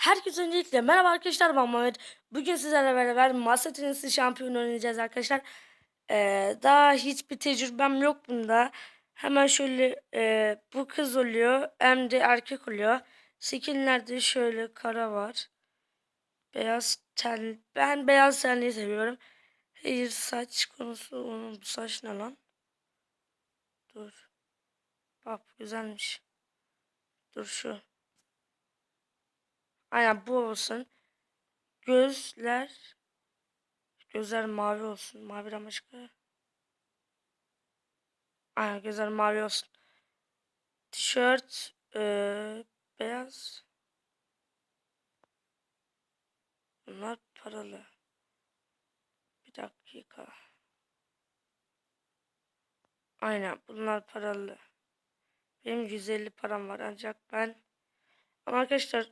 Herkese öncelikle merhaba arkadaşlar ben Mehmet. Bugün sizlerle beraber masa tenisi şampiyonu oynayacağız arkadaşlar. Ee, daha hiçbir tecrübem yok bunda. Hemen şöyle e, bu kız oluyor hem de erkek oluyor. Skill'lerde şöyle kara var. Beyaz ten. Ben beyaz tenliyi seviyorum. Hayır saç konusu onun bu saç ne lan? Dur. Bak güzelmiş. Dur şu. Aynen bu olsun. Gözler gözler mavi olsun. Mavi başka. Aynen gözler mavi olsun. Tişört eee, beyaz. Bunlar paralı. Bir dakika. Aynen bunlar paralı. Benim 150 param var ancak ben ama arkadaşlar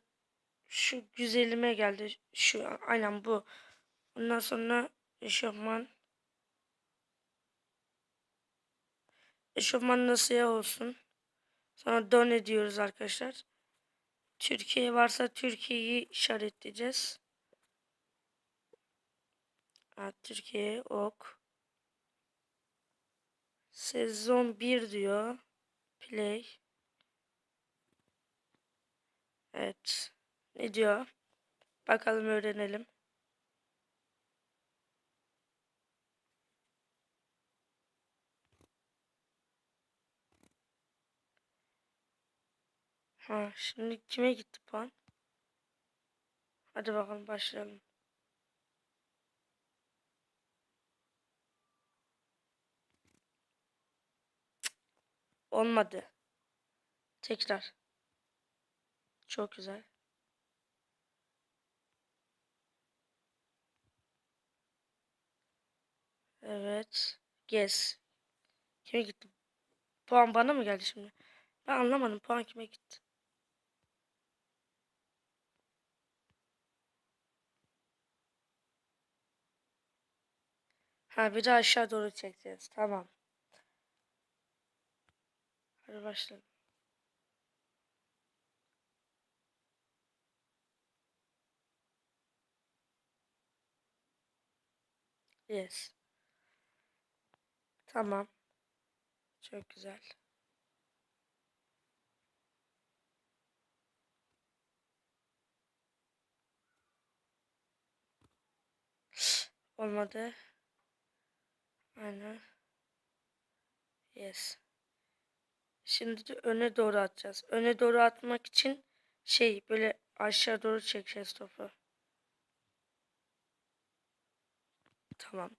şu güzelime geldi. Şu aynen bu. Ondan sonra eşofman. Eşofman nasıl ya olsun. Sonra don ediyoruz arkadaşlar. Türkiye varsa Türkiye'yi işaretleyeceğiz. Evet, Türkiye ok. Sezon 1 diyor. Play. Evet. Ne diyor? Bakalım öğrenelim. Ha, şimdi kime gitti puan? Hadi bakalım başlayalım. Olmadı. Tekrar. Çok güzel. Evet. Gez. Kime gitti? Puan bana mı geldi şimdi? Ben anlamadım. Puan kime gitti? Ha bir de aşağı doğru çekeceğiz. Tamam. Hadi başlayalım. Yes. Tamam. Çok güzel. Olmadı. Aynen. Yes. Şimdi de öne doğru atacağız. Öne doğru atmak için şey böyle aşağı doğru çekeceğiz topu. Tamam.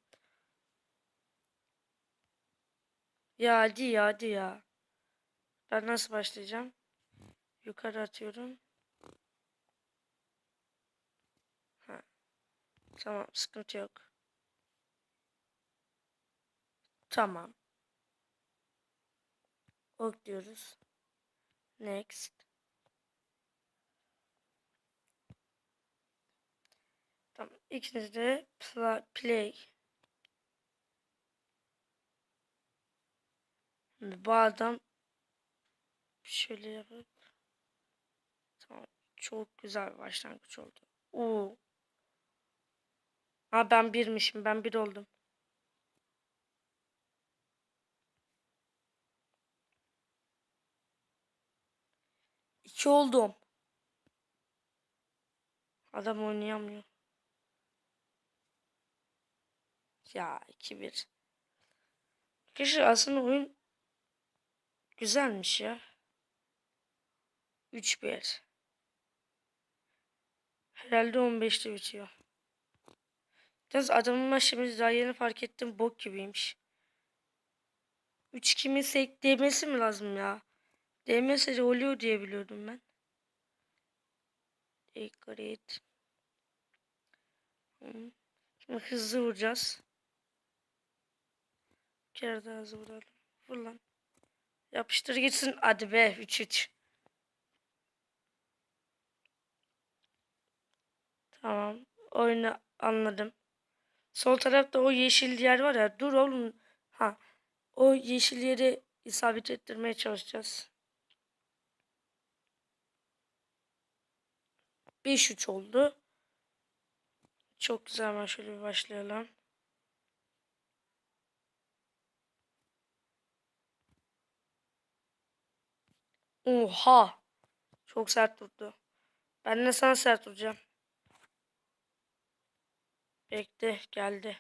Ya hadi ya hadi ya. Ben nasıl başlayacağım? Yukarı atıyorum. Ha. Tamam sıkıntı yok. Tamam. Ok diyoruz. Next. Tamam. İkiniz de pla- play. Bu adam şöyle yapıp tamam. Çok güzel bir başlangıç oldu. Oo. Ha ben birmişim. Ben bir oldum. İki oldum. Adam oynayamıyor. Ya 2-1. Arkadaşlar aslında oyun güzelmiş ya. 3-1. Herhalde 15'te bitiyor. Yalnız adamın maçımız daha yeni fark ettim bok gibiymiş. 3 kimi sek değmesi mi lazım ya? Değmese de oluyor diye biliyordum ben. Dikkat. Hı. Şimdi hızlı vuracağız. Bir kere daha hızlı vuralım. Vur lan. Yapıştır gitsin. Hadi be 3-3. Tamam. Oyunu anladım. Sol tarafta o yeşil yer var ya. Dur oğlum. Ha. O yeşil yeri isabet ettirmeye çalışacağız. 5-3 oldu. Çok güzel hemen şöyle bir başlayalım. Oha. Çok sert durdu. Ben de sana sert duracağım. Bekle geldi.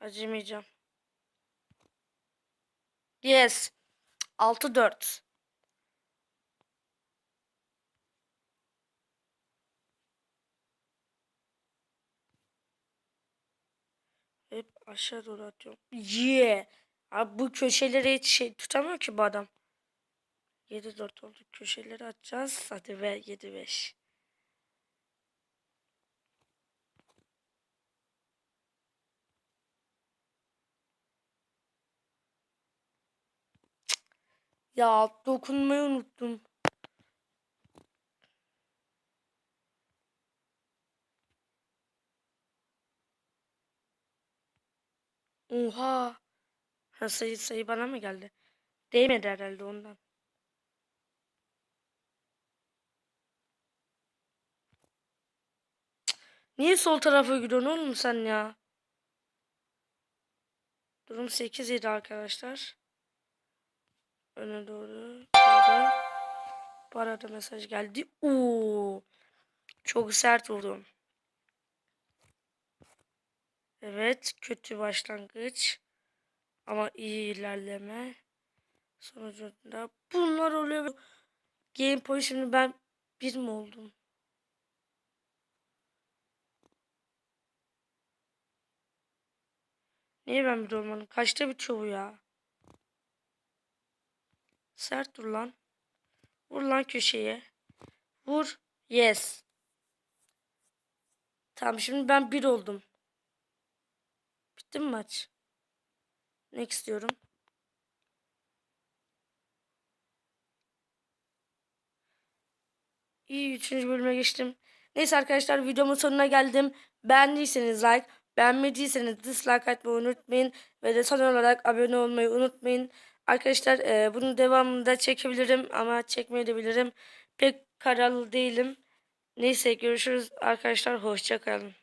Acımayacağım. Yes. 6-4. Hep aşağı doğru atıyorum. Yeah. Abi bu köşeleri hiç şey tutamıyor ki bu adam. 7-4 oldu. Köşeleri atacağız. Hadi ve 7-5. Ya dokunmayı unuttum. Oha. Ha sayı sayı bana mı geldi? Değmedi herhalde ondan. Niye sol tarafa gidiyorsun oğlum sen ya? Durum 8-7 arkadaşlar. Öne doğru. Doğru. Bu arada mesaj geldi. Oo. Çok sert vurdum. Evet. Kötü başlangıç. Ama iyi ilerleme. Sonucunda bunlar oluyor. Gameplay şimdi ben bir mi oldum? Niye ben bir olmadım? Kaçta bitiyor bu ya? Sert dur lan. Vur lan köşeye. Vur. Yes. Tamam şimdi ben bir oldum. Bitti mi maç? Next diyorum. İyi 3. bölüme geçtim. Neyse arkadaşlar videomun sonuna geldim. Beğendiyseniz like, beğenmediyseniz dislike atmayı unutmayın. Ve de son olarak abone olmayı unutmayın. Arkadaşlar e, bunun devamını da çekebilirim ama çekmeyebilirim. Pek kararlı değilim. Neyse görüşürüz arkadaşlar. Hoşçakalın.